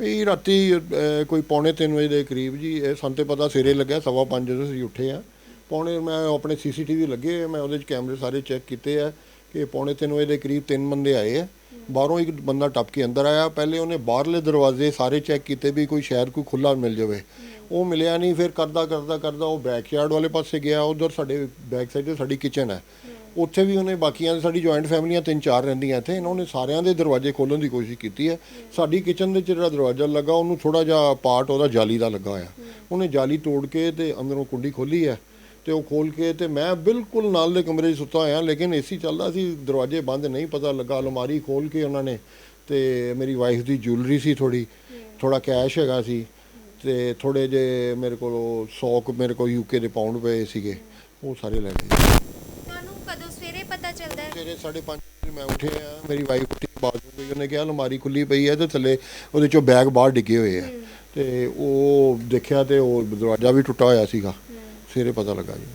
ਵੀ ਰਾਤੀ ਅਹ, ਕੋਈ ਪੌਣੇ 3 ਵਜੇ ਦੇ ਕਰੀਬ ਜੀ ਇਹ ਸਾਨੂੰ ਤੇ ਪਤਾ ਸਿਰੇ ਲੱਗਿਆ ਸਵਾ ਪੰਜ ਜਦੋਂ ਅਸੀਂ ਉੱਠੇ ਆ ਪੌਣੇ ਮੈਂ ਆਪਣੇ ਸੀਸੀਟੀਵੀ ਲੱਗੇ ਹੋਏ, ਮੈਂ ਉਹਦੇ ਚ ਕੈਮਰੇ ਸਾਰੇ ਚੈੱਕ ਕੀਤੇ ਆ ਕਿ ਪੌਣੇ 3 ਵਜੇ ਦੇ ਕਰੀਬ ਤਿੰਨ ਬੰਦੇ ਆਏ ਆ। ਬਾਹਰੋਂ ਇੱਕ ਬੰਦਾ ਟੱਪ ਕੇ ਅੰਦਰ ਆਇਆ ਪਹਿਲੇ ਉਹਨੇ ਬਾਹਰਲੇ ਦਰਵਾਜ਼ੇ ਸਾਰੇ ਚੈੱਕ ਕੀਤੇ ਵੀ ਕੋਈ ਸ਼ਾਇਦ ਕੋਈ ਖੁੱਲਾ ਮਿਲ ਜਾਵੇ। ਉਹ ਮਿਲਿਆ ਨਹੀਂ ਫਿਰ ਕਰਦਾ ਕਰਦਾ ਕਰਦਾ ਉਹ ਬੈਕਯਾਰਡ ਵਾਲੇ ਪਾਸੇ ਗਿਆ ਉਧਰ ਸਾਡੇ ਬੈਕ ਸਾਈਡ ਤੇ ਸਾਡੀ ਕਿਚਨ ਹੈ। ਉੱਥੇ ਵੀ ਉਹਨੇ ਬਾਕੀਆਂ ਸਾਡੀ ਜੁਆਇੰਟ ਫੈਮਲੀਆਂ ਤਿੰਨ ਚਾਰ ਰਹਿੰਦੀਆਂ ਇੱਥੇ, ਇਹਨਾਂ ਨੇ ਸਾਰਿਆਂ ਦੇ ਦਰਵਾਜ਼ੇ ਖੋਲਣ ਦੀ ਕੋਸ਼ਿਸ਼ ਕੀਤੀ ਹੈ। ਸਾਡੀ ਕਿਚਨ ਦੇ 'ਚ ਜਿਹੜਾ ਦਰਵਾਜ਼ਾ ਲੱਗਾ, ਉਹਨੂੰ ਥੋੜਾ ਜਿਹਾ ਪਾਰਟ ਉਹਦਾ ਜਾਲੀ ਦਾ ਲੱਗਾ ਹੋਇਆ। ਉਹਨੇ ਜਾਲੀ ਤੋੜ ਕੇ ਤੇ ਅੰਦਰੋਂ ਕੁੰਡੀ ਖੋਲੀ ਹੈ ਤੇ ਉਹ ਖੋਲ ਕੇ ਤੇ ਮੈਂ ਬਿਲਕੁਲ ਨਾਲ ਦੇ ਕਮਰੇ 'ਚ ਸੁੱਤਾ ਹੋਇਆ, ਲੇਕਿਨ ਏਸੀ ਚੱਲਦਾ ਸੀ, ਦਰਵਾਜ਼ੇ ਬੰਦ ਨਹੀਂ ਪਤਾ ਲੱਗਾ, ਅਲਮਾਰੀ ਖੋਲ ਕੇ ਉਹਨਾਂ ਨੇ ਤੇ ਮੇਰੀ ਵਾਈਫ ਦੀ ਜੁਐਲਰੀ ਸੀ ਥੋੜੀ ਥੋੜਾ ਕੈਸ਼ ਹੈਗਾ ਸੀ ਤੇ ਥੋੜੇ ਜੇ ਮੇਰੇ ਕੋਲ 100 ਕੁ ਮੇਰੇ ਕੋਲ ਯੂਕੇ ਦੇ ਪਾਉਂਡ ਪਏ ਸੀਗੇ, ਉਹ ਸਾਰੇ ਲੈ ਗਏ। ਤੁਹਾਨੂੰ ਕਦੋਂ ਸਵੇਰੇ ਪਤਾ ਚੱਲਦਾ ਹੈ? ਸਵੇਰੇ 5:30 ਵਜੇ ਮੈਂ ਉੱਠਿਆ ਮੇਰੀ ਵਾਈਫ ਉੱਠੀ ਬਾਥਰੂਮ ਗਈ ਉਹਨੇ ਕਿਹਾ ਅਲਮਾਰੀ ਖੁੱਲੀ ਪਈ ਹੈ ਤੇ ਥੱਲੇ ਉਹਦੇ ਚੋਂ ਬੈਗ ਬਾਹਰ ਡਿੱਗੇ ਹੋਏ ਆ। ਤੇ ਉਹ ਦੇਖਿਆ ਤੇ ਉਹ ਦਰਵਾਜ਼ਾ ਵੀ ਟੁੱਟਾ ਹੋਇਆ ਸੀਗਾ। ਸਵੇਰੇ ਪਤਾ ਲੱਗਾ ਜੀ।